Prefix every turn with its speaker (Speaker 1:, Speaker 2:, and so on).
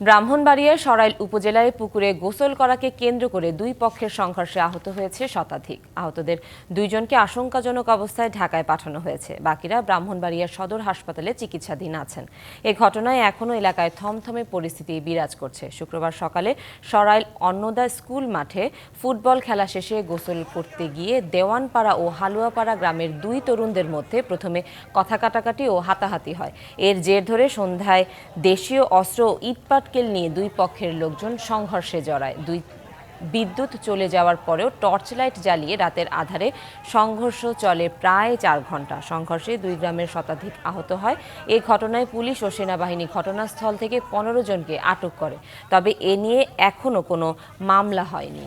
Speaker 1: ব্রাহ্মণবাড়িয়ার সরাইল উপজেলায় পুকুরে গোসল করাকে কেন্দ্র করে দুই পক্ষের সংঘর্ষে আহত হয়েছে শতাধিক। আহতদের দুইজনকে আশঙ্কাজনক অবস্থায় ঢাকায় পাঠানো হয়েছে। বাকিরা ব্রাহ্মণবাড়িয়ার সদর হাসপাতালে চিকিৎসাধীন আছেন। এ ঘটনায় এখনও এলাকায় থমথমে পরিস্থিতি বিরাজ করছে। শুক্রবার সকালে সরাইল অন্নদা স্কুল মাঠে ফুটবল খেলা শেষে গোসল করতে গিয়ে দেওয়ানপাড়া ও হালুয়াপাড়া গ্রামের দুই তরুণদের মধ্যে প্রথমে কথা কাটাকাটি ও হাতাহাতি হয়। এর জের ধরে সন্ধ্যায় দেশীয় অস্ত্র ও ইটপাটকেল নিয়ে দুই পক্ষের লোকজন সংঘর্ষে জড়ায়। দুই বিদ্যুৎ চলে যাওয়ার পরেও টর্চ লাইট জ্বালিয়ে রাতের আধারে সংঘর্ষ চলে প্রায় চার ঘণ্টা। সংঘর্ষে দুই গ্রামের শতাধিক আহত হয়। এ ঘটনায় পুলিশ ও সেনাবাহিনী ঘটনাস্থল থেকে পনেরো জনকে আটক করে। তবে এ নিয়ে এখনও কোনো মামলা হয়নি।